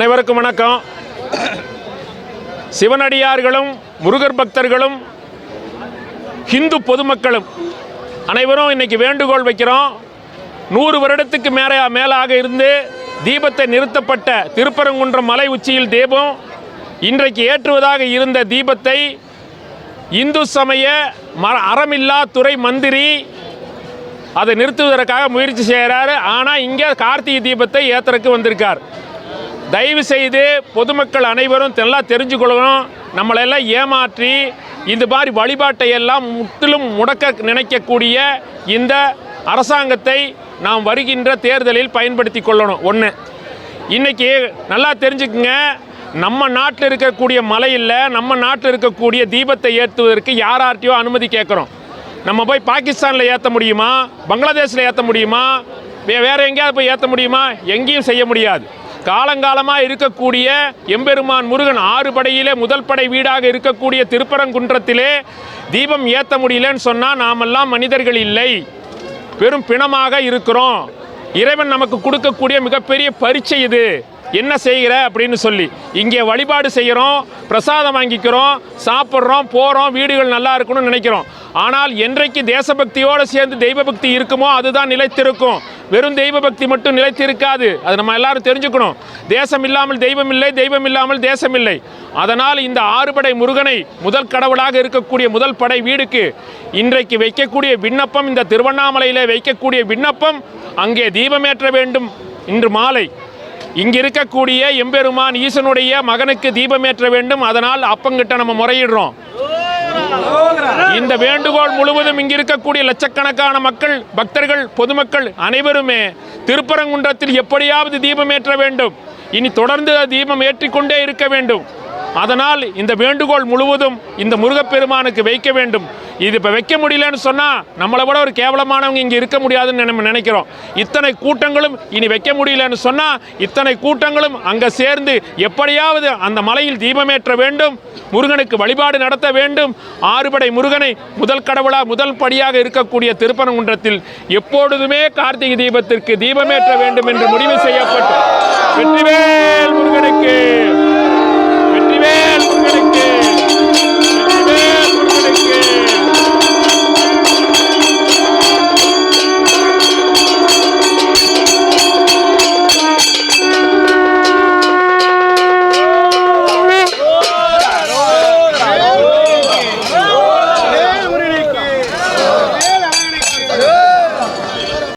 அனைவருக்கும் வணக்கம். சிவனடியார்களும் முருகர் பக்தர்களும் ஹிந்து பொதுமக்களும் அனைவரும் இன்னைக்கு வேண்டுகோள் வைக்கிறோம். நூறு வருடத்துக்கு மேலே மேலாக இருந்து தீபத்தை நிறுத்தப்பட்ட திருப்பரங்குன்றம் மலை உச்சியில் தீபம் இன்றைக்கு ஏற்றுவதாக இருந்த தீபத்தை இந்து சமய மர அறமில்லா துறை மந்திரி அதை நிறுத்துவதற்காக முயற்சி செய்கிறாரு. ஆனால் இங்கே கார்த்திகை தீபத்தை ஏத்துறதுக்கு வந்திருக்கார். தயவு செய்து பொதுமக்கள் அனைவரும் நல்லா தெரிஞ்சுக்கொள்ளணும். நம்மளெல்லாம் ஏமாற்றி இந்த மாதிரி வழிபாட்டை எல்லாம் முற்றிலும் முடக்க நினைக்கக்கூடிய இந்த அரசாங்கத்தை நாம் வருகின்ற தேர்தலில் பயன்படுத்தி கொள்ளணும். ஒன்று இன்னைக்கு நல்லா தெரிஞ்சுக்குங்க. நம்ம நாட்டில் இருக்கக்கூடிய மலையில் நம்ம நாட்டில் இருக்கக்கூடிய தீபத்தை ஏற்றுவதற்கு யாரார்ட்டையோ அனுமதி கேட்குறோம். நம்ம போய் பாகிஸ்தானில் ஏற்ற முடியுமா? பங்களாதேஷில் ஏற்ற முடியுமா? வே வேறு எங்கேயாவது போய் ஏற்ற முடியுமா? எங்கேயும் செய்ய முடியாது. காலங்காலமாக இருக்கக்கூடிய எம்பெருமான் முருகன் ஆறு படையிலே முதல் படை வீடாக இருக்கக்கூடிய திருப்பரங்குன்றத்திலே தீபம் ஏற்ற முடியலன்னு சொன்னால் நாமெல்லாம் மனிதர்கள் இல்லை. பெரும் பிணமாக இருக்கிறோம். இறைவன் நமக்கு கொடுக்கக்கூடிய மிகப்பெரிய பரீட்சை இது. என்ன செய்கிற அப்படின்னு சொல்லி. இங்கே வழிபாடு செய்கிறோம் பிரசாதம் வாங்கிக்கிறோம் சாப்பிட்றோம் போகிறோம் வீடுகள் நல்லா இருக்கணும்னு நினைக்கிறோம். ஆனால் என்றைக்கு தேசபக்தியோடு சேர்ந்து தெய்வ பக்தி இருக்குமோ அதுதான் நிலைத்திருக்கும். வெறும் தெய்வ பக்தி மட்டும் நிலைத்திருக்காது அது நம்ம எல்லாரும் தெரிஞ்சுக்கணும் தேசம் இல்லாமல் தெய்வம் இல்லை தெய்வம் இல்லாமல் தேசம் இல்லை அதனால் இந்த ஆறுபடை முருகனை முதல் கடவுளாக இருக்கக்கூடிய முதல் படை வீடுக்கு இன்றைக்கு வைக்கக்கூடிய விண்ணப்பம் இந்த திருவண்ணாமலையில் வைக்கக்கூடிய விண்ணப்பம் அங்கே தீபமேற்ற வேண்டும் இன்று மாலை இங்கு இருக்கக்கூடிய எம்பெருமான் ஈசனுடைய மகனுக்கு தீபமேற்ற வேண்டும் அதனால் அப்பங்கிட்ட நம்ம முறையிடுறோம் இந்த வேண்டுகோள் முழுவதும் இங்கு இருக்கக்கூடிய லட்சக்கணக்கான மக்கள் பக்தர்கள் பொதுமக்கள் அனைவருமே திருப்பரங்குன்றத்தில் எப்படியாவது தீபம் ஏற்ற வேண்டும். இனி தொடர்ந்து தீபம் ஏற்றிக்கொண்டே இருக்க வேண்டும். அதனால் இந்த வேண்டுகோள் முழுவதும் இந்த முருகப்பெருமானுக்கு வைக்க வேண்டும். இது இப்போ வைக்க முடியலன்னு சொன்னால் நம்மளை விட ஒரு கேவலமானவங்க இங்கே இருக்க முடியாதுன்னு நம்ம நினைக்கிறோம். இத்தனை கூட்டங்களும் இனி வைக்க முடியலன்னு சொன்னால் இத்தனை கூட்டங்களும் அங்கே சேர்ந்து எப்படியாவது அந்த மலையில் தீபமேற்ற வேண்டும். முருகனுக்கு வழிபாடு நடத்த வேண்டும். ஆறுபடை முருகனை முதல் கடவுளாக முதல் படியாக இருக்கக்கூடிய திருப்பரங்குன்றத்தில் எப்பொழுதுமே கார்த்திகை தீபத்திற்கு தீபமேற்ற வேண்டும் என்று முடிவு செய்யப்பட்டு